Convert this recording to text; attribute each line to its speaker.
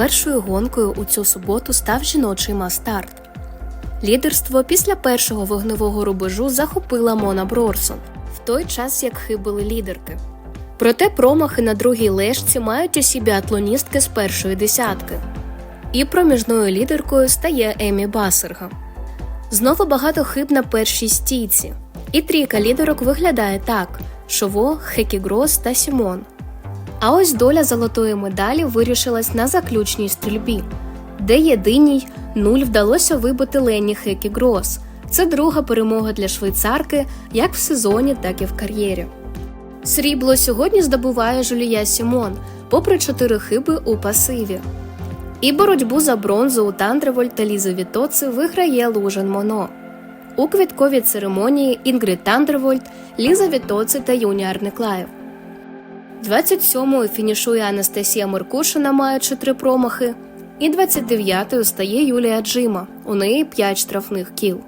Speaker 1: першою гонкою у цю суботу став жіночий мас-старт. Лідерство після першого вогневого рубежу захопила Мона Брорсон, в той час як хибили лідерки. Проте промахи на другій лежці мають усі біатлоністки з першої десятки. І проміжною лідеркою стає Емі Басерга. Знову багато хиб на першій стійці. І трійка лідерок виглядає так: Шово, Хекі Грос та Сімон. А ось доля золотої медалі вирішилась на заключній стрільбі, де єдиній нуль вдалося вибити Лені Хекі Грос. Це друга перемога для швейцарки як в сезоні, так і в кар'єрі. Срібло сьогодні здобуває Жулія Сімон, попри чотири хиби у пасиві. І боротьбу за бронзу у Тандреволь та Ліза Вітоци виграє Лужен Моно. У квітковій церемонії Інгрид Тандервольд, Ліза Вітоци та Юні Арниклаєв. 27-ю фінішує Анастасія Меркушина, маючи три промахи, і 29-ю стає Юлія Джима. У неї 5 штрафних кіл.